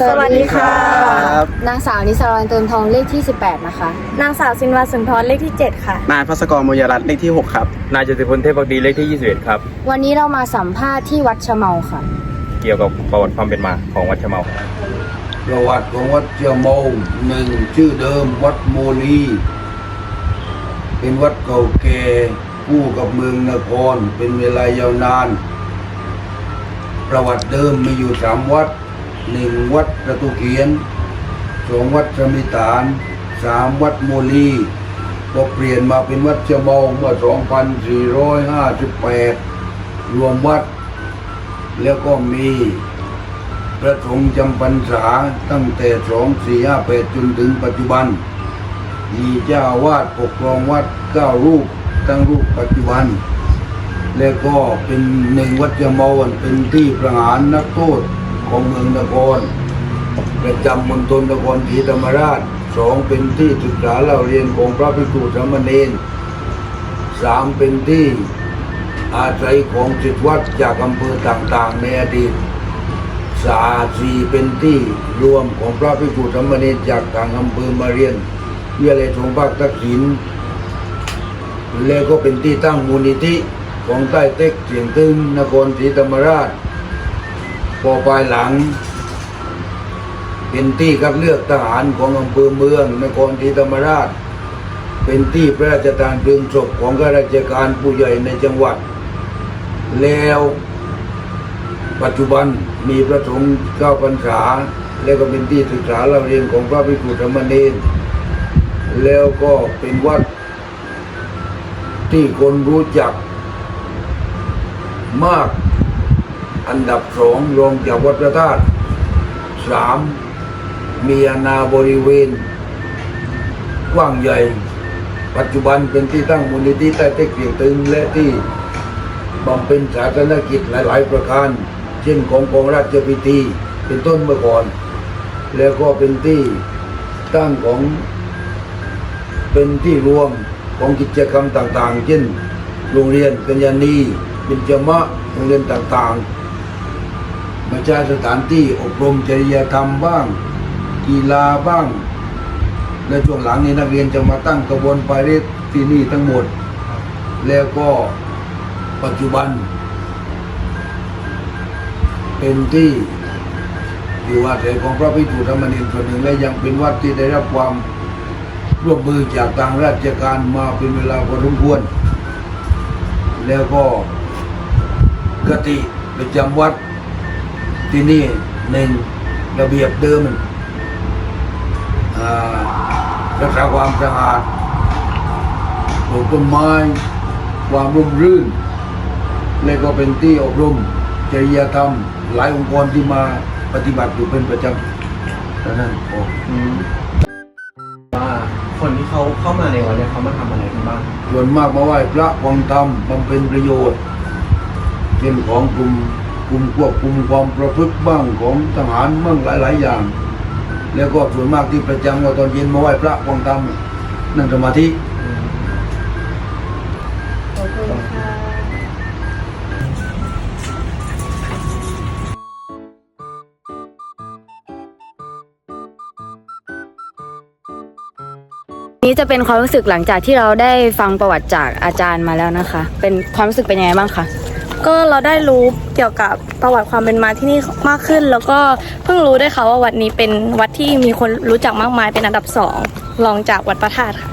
สวัสดีค่ะครับนางสาวนิสรเติมทองเลขที่ 18 นะคะ นางสาวสินวาสุนทรเลขที่ 7 ค่ะ นายพัสกรมยรัตน์เลขที่ 6 ครับ นายจตุพลเทพพักดีเลขที่21ครับ วันนี้เรามาสัมภาษณ์ที่วัดชะเมาค่ะ เกี่ยวกับประวัติความเป็นมาของวัดชะเมา ประวัติของวัดเจียโมงหนึ่งชื่อเดิมวัดโมลีเป็นวัดเก่าแก่คู่กับเมืองนครเป็นเวลายาวนาน ประวัติเดิมมีอยู่สามวัด หนึ่งวัดประตูเขียนสองวัดสมิตานสามวัดโมลีก็เปลี่ยนมาเป็นวัดเจียโมงเมื่อ 2458 รวมวัด แล้วก็มีพระสงฆ์จำพรรษาตั้งแต่สองสี่ห้าแปดจนถึงปัจจุบัน มีเจ้าวาดปกครองวัดเก้ารูปตั้งรูปปัจจุบัน แล้วก็เป็นหนึ่งวัดยมวันเป็นที่ประหารนักโทษ ของเมืองนครประจำมณฑลนครศรีธรรมราชสองเป็นที่ศึกษาเล่าเรียนของพระภิกษุสามเณรสามเป็นที่อาศัยของศิษย์วัดจากอำเภอต่างๆ ในอดีตสาสีเป็นที่รวมของพระภิกษุสามเณรจากต่างอำเภอมาเรียนวิทยาลัยสงฆ์ภาคทักษิณและก็เป็นที่ตั้งมูลนิธิของใต้เต็กเสียงตึงนครศรีธรรมราช พอภายหลัง เป็นที่คัดเลือกทหารของอำเภอเมืองนครศรีธรรมราช เป็นที่พระราชทานเพลิงศพของข้าราชการผู้ใหญ่ในจังหวัด แล้วปัจจุบันมีพระสงฆ์เก้าพรรษา แล้วก็เป็นที่ศึกษาเราเรียนของพระภิกษุธรรมเนรแล้วก็เป็นวัดที่คนรู้จักมาก อันดับสองรองจากวัดพระธาตุสามมีอาณาบริเวณ กว้างใหญ่ ปัจจุบันเป็นที่ตั้งมูลนิธิใต้เต็กเสียงตึงและที่บำเพ็ญศาสนกิจหลาย ๆ ประการ เช่นของกองราชพิธี เป็นต้นเมื่อก่อน แล้วก็เป็นที่ตั้งของ เป็นที่รวมของกิจกรรมต่าง ๆ เช่น โรงเรียนกัญญาณีเป็นจมะโรงเรียนต่าง ๆ มาใช้สถานที่อบรมจริยธรรมบ้าง กีฬาบ้าง และช่วงหลังนี้นักเรียนจะมาตั้งกระบวนปารีสที่นี่ทั้งหมด แล้วก็ปัจจุบัน เป็นที่อยู่อาศัยของพระภิกษุธรรมนินส่วนหนึ่งและยังเป็นวัดที่ได้รับความร่วมมือจากทางราชการมาเป็นเวลาพอสมควร แล้วก็กติประจำวัด ที่นี่หนึ่งระเบียบเดิมอ่ารักษาความสะอาดปลูกต้นไม้ ความร่มรื่น และก็เป็นที่อบรมจริยธรรม หลายองค์กรที่มาปฏิบัติอยู่เป็นประจำดังนั้นโอ้ว่าคนที่เขาเข้ามาในวัดเนี่ยเขามาทำอะไรกันบ้างส่วนมากมาไหว้พระฟังธรรมบำเพ็ญประโยชน์เช่นของกลุ่ม กลุ่มควบคุมความประพฤติบ้างของทหารบ้างหลาย ๆ อย่าง แล้วก็ส่วนมากที่ประจำว่าตอนเย็นมาไหว้พระฟังธรรมนั่งสมาธิขอบคุณค่ะนี้จะเป็นความรู้สึกหลังจากที่เราได้ฟังประวัติจากอาจารย์มาแล้วนะคะ เป็นความรู้สึกเป็นยังไงบ้างคะ ก็เราได้รู้เกี่ยวกับประวัติความเป็นมาที่นี่มากขึ้น แล้วก็เพิ่งรู้ได้วยค่ะว่าวัดนี้เป็นวัดที่มีคนรู้จักมากมายเป็นอันดับสองรองจากวัดพระธาตุค่ะ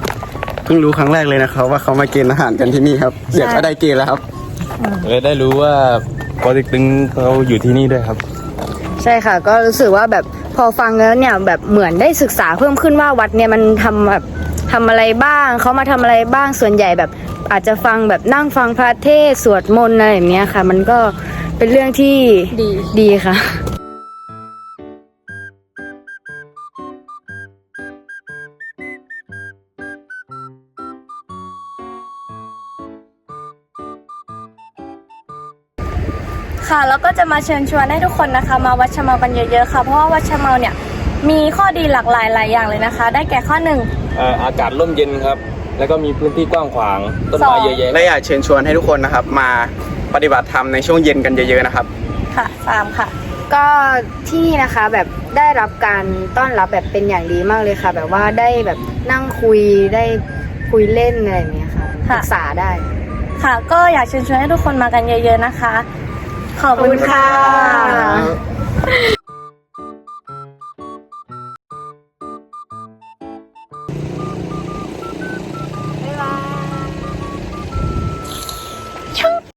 เพิ่งรู้ครั้งแรกเลยนะครับ ว่าเขามาเกณฑ์อาหารกันที่นี่ครับเดี๋ยวก็ได้เกณฑ์แล้วครับเลยได้รู้ว่าปอเต็กตึงเขาอยู่ที่นี่ด้วยครับ ใช่ค่ะ ก็รู้สึกว่าแบบพอฟังแล้วเนี่ยแบบเหมือนได้ศึกษาเพิ่มขึ้นว่าวัดเนี่ยมันทำแบบ ทำอะไรบ้างเขามาทำอะไรบ้างส่วนใหญ่แบบ อาจจะฟังแบบนั่งฟังพระเทศสวดมนต์อะไรแบบนี้ค่ะ มันก็เป็นเรื่องที่ดีดีค่ะค่ะแล้วก็จะมาเชิญชวนให้ทุกคนนะคะ มาวัดชะเมากันเยอะๆค่ะ เพราะว่าวัดชะเมาเนี่ยมีข้อดีหลากหลายหลายอย่างเลยนะคะ ได้แก่ข้อหนึ่ง อ่ออากาศร่มเย็นครับ แล้วก็มีพื้นที่กว้างขวางต้นไม้เยอะแยะ และอยากเชิญชวนให้ทุกคนนะครับ มาปฏิบัติธรรมในช่วงเย็นกันเยอะๆนะครับ ค่ะสามค่ะ ก็ที่นี่นะคะแบบได้รับการต้อนรับแบบเป็นอย่างดีมากเลยค่ะ แบบว่าได้แบบนั่งคุยได้คุยเล่นอะไรอย่างเงี้ยค่ะปค่ะ รึกษาได้ ค่ะ ก็อยากเชิญชวนให้ทุกคนมากันเยอะ ๆนะคะ ขอบขอบคุคุณณค่ะค่ะ